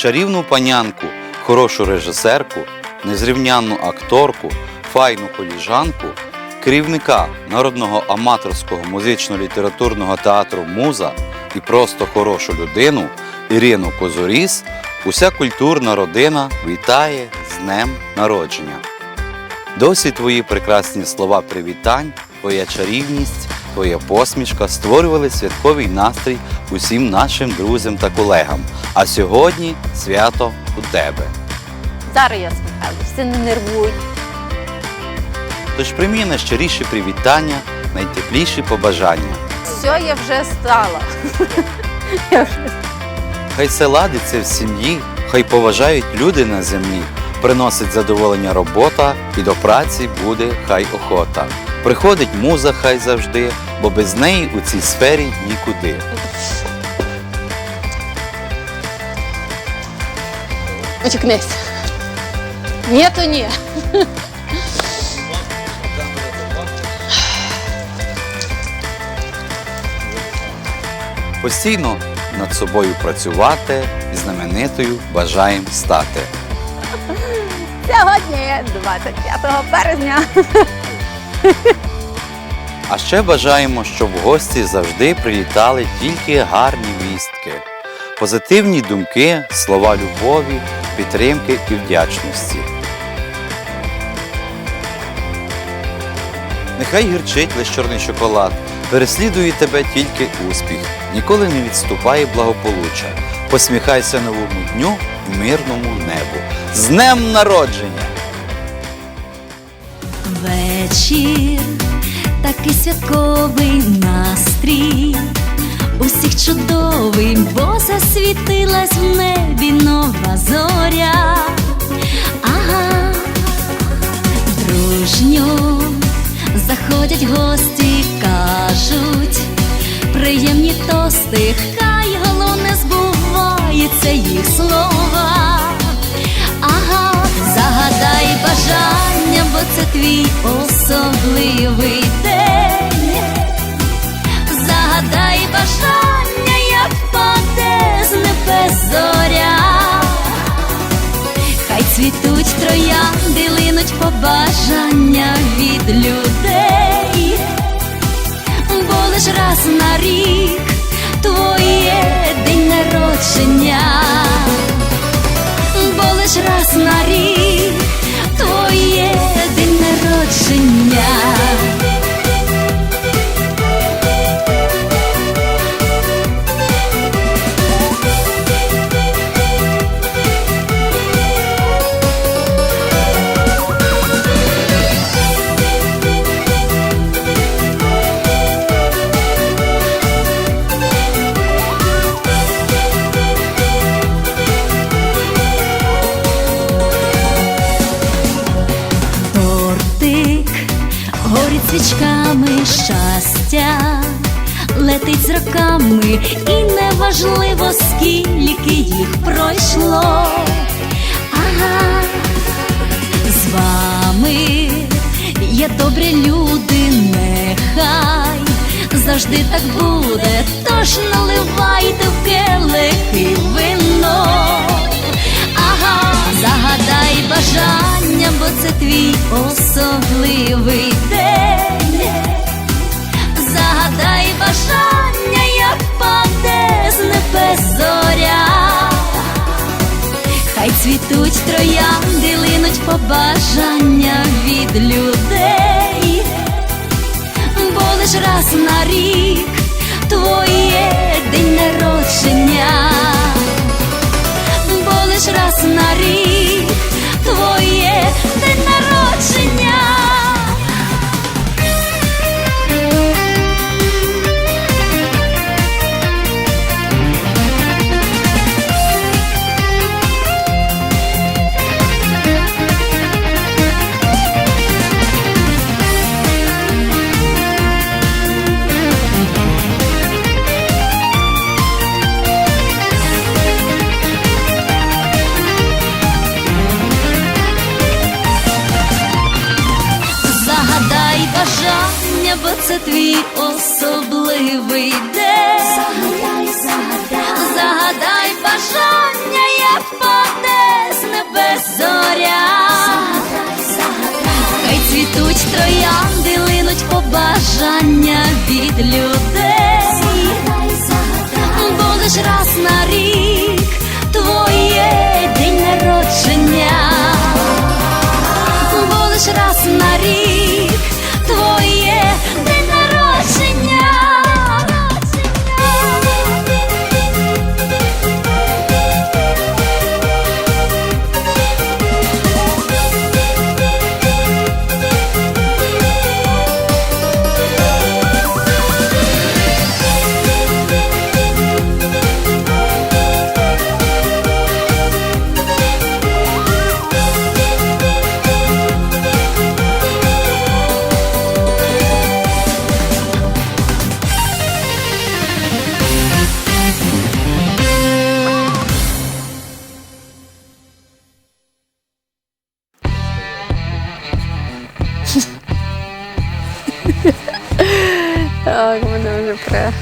чарівну панянку, хорошу режисерку, незрівнянну акторку, файну коліжанку, керівника народного аматорського музично-літературного театру Муза і просто хорошу людину Ірину Козоріс, уся культурна родина вітає з днем народження. Досі твої прекрасні слова привітань, твоя чарівність, твоя посмішка створювали святковий настрій усім нашим друзям та колегам. А сьогодні свято у тебе. Зараз я Михайлович, ти не нервуй. Тож приймі найщиріші привітання, найтепліші побажання. Все, я вже стала. Я вже- Хай все ладиться в сім'ї, хай поважають люди на землі, приносить задоволення робота, і до праці буде хай охота. Приходить муза хай завжди, бо без неї у цій сфері нікуди. Очікнись. Ні, то ні. Постійно над собою працювати і знаменитою бажаєм стати. Сьогодні 25 березня. А ще бажаємо, щоб в гості завжди прилітали тільки гарні вістки, позитивні думки, слова любові, підтримки і вдячності. Нехай гірчить лиш чорний шоколад, переслідує тебе тільки успіх, ніколи не відступає благополуччя. Посміхайся новому дню мирному небу. З днем народження! Вечір, такий святковий настрій, усіх чудовий, бо засвітилась в небі нова зоря. Ага, дружньо заходять гості, кажуть, приємні тости, хай збувається їх слова. Ага, загадай бажання, бо це твій особливий день. Загадай бажання, як впаде з небес зоря. Хай цвітуть троянди, линуть побажання від людей, бо лиш раз на рік свічками щастя, летить з роками, і неважливо, скільки їх пройшло. Ага, з вами є добрі люди, нехай завжди так буде, тож наливайте в келихи вино. Ага, загадай бажання, бо це твій особливий день. Цвітуть троянди, линуть побажання від людей, бо лиш раз на рік твоє день народження. Бо лиш раз на це твій особливий день. Загадай, загадай бажання, як впаде з небес зоря. Хай цвітуть троянди, линуть побажання від людей. Бо лиш раз на рік твоє день народження. Лиш раз на рік Так, мене вже пре.